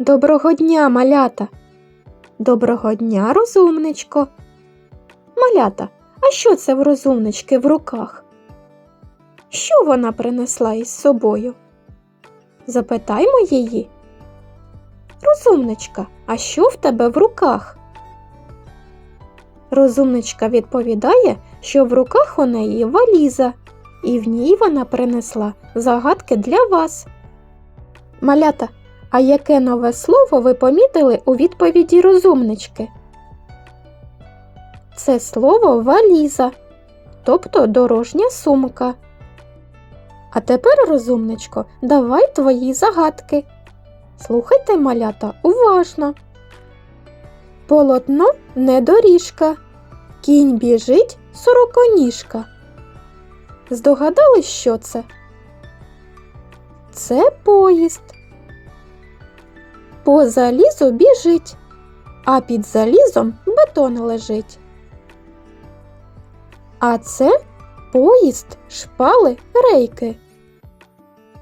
Доброго дня, малята. Доброго дня, розумничко. Малята, а що це в розумнички в руках? Що вона принесла із собою? Запитаймо її. Розумничка, а що в тебе в руках? Розумничка відповідає, що в руках у неї валіза, і в ній вона принесла загадки для вас. Малята, а яке нове слово ви помітили у відповіді розумнички? Це слово валіза, тобто дорожня сумка. А тепер, розумничко, давай твої загадки. Слухайте, малята, уважно. Полотно не доріжка, кінь біжить сороконіжка. Здогадались, що це? Це поїзд. По залізу біжить, а під залізом бетон лежить. А це поїзд, шпали, рейки.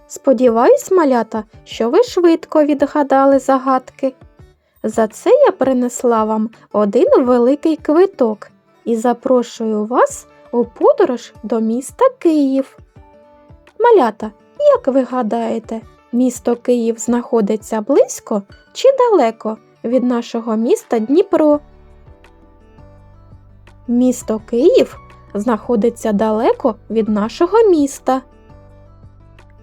Сподіваюсь, малята, що ви швидко відгадали загадки. За це я принесла вам один великий квиток і запрошую вас у подорож до міста Київ. Малята, як ви гадаєте, місто Київ знаходиться близько чи далеко від нашого міста Дніпро? Місто Київ знаходиться далеко від нашого міста.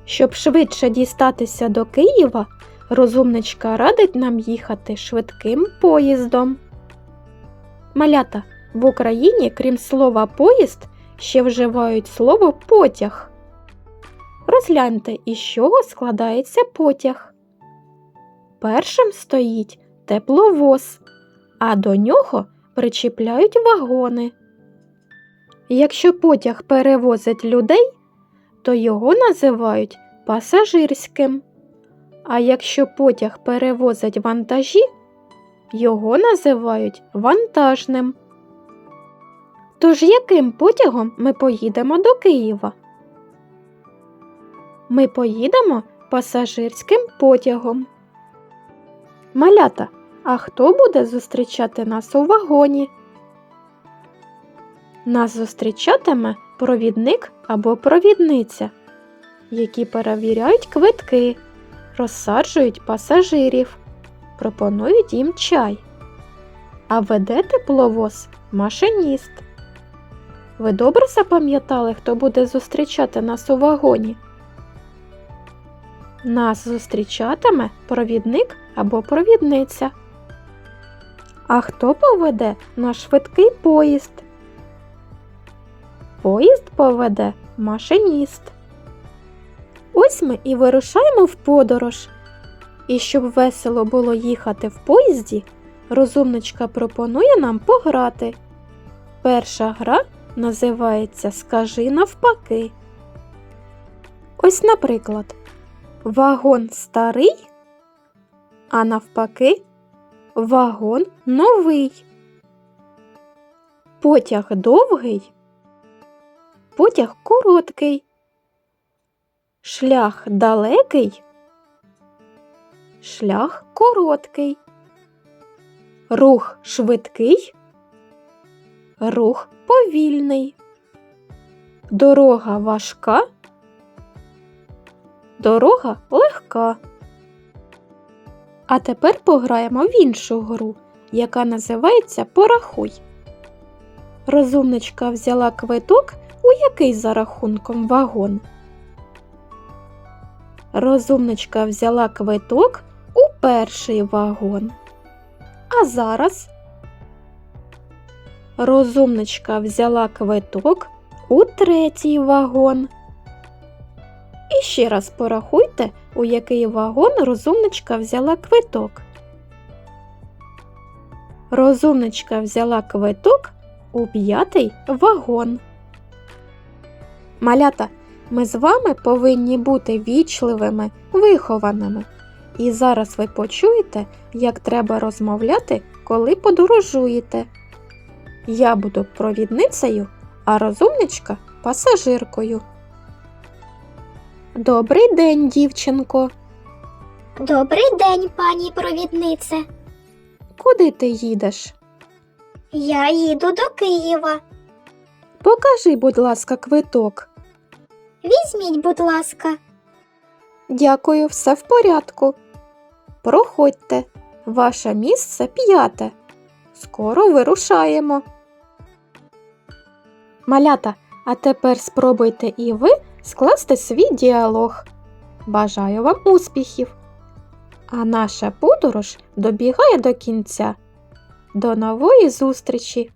Щоб швидше дістатися до Києва, розумничка радить нам їхати швидким поїздом. Малята в Україні, крім слова поїзд, ще вживають слово потяг. Розгляньте, із чого складається потяг. Першим стоїть тепловоз, а до нього причіпляють вагони. Якщо потяг перевозить людей, то його називають пасажирським. А якщо потяг перевозить вантажі, його називають вантажним. Тож яким потягом ми поїдемо до Києва? Ми поїдемо пасажирським потягом. Малята, а хто буде зустрічати нас у вагоні? Нас зустрічатиме провідник або провідниця, які перевіряють квитки, розсаджують пасажирів, пропонують їм чай. А веде тепловоз машиніст. Ви добре запам'ятали, хто буде зустрічати нас у вагоні? Нас зустрічатиме провідник або провідниця. А хто поведе наш швидкий поїзд? Поїзд поведе машиніст. Ось ми і вирушаємо в подорож. І щоб весело було їхати в поїзді, розумничка пропонує нам пограти. Перша гра називається Скажи навпаки. Ось, наприклад, вагон старий, а навпаки, вагон новий. Потяг довгий, потяг короткий. Шлях далекий, шлях короткий. Рух швидкий, рух повільний. Дорога важка, дорога легка. А тепер пограємо в іншу гру, яка називається Порахуй. Розумничка взяла квиток, у який за рахунком вагон. Розумничка взяла квиток у перший вагон. А зараз розумничка взяла квиток у третій вагон. І ще раз порахуйте, у який вагон розумничка взяла квиток. Розумничка взяла квиток у п'ятий вагон. Малята, ми з вами повинні бути вічливими, вихованими. І зараз ви почуєте, як треба розмовляти, коли подорожуєте. Я буду провідницею, а розумничка пасажиркою. Добрий день, дівчинко. Добрий день, пані провіднице. Куди ти їдеш? Я їду до Києва. Покажи, будь ласка, квиток. Візьміть, будь ласка. Дякую, все в порядку. Проходьте. Ваше місце п'яте. Скоро вирушаємо. Малята, а тепер спробуйте і ви скласти свій діалог. Бажаю вам успіхів! А наша подорож добігає до кінця. До нової зустрічі!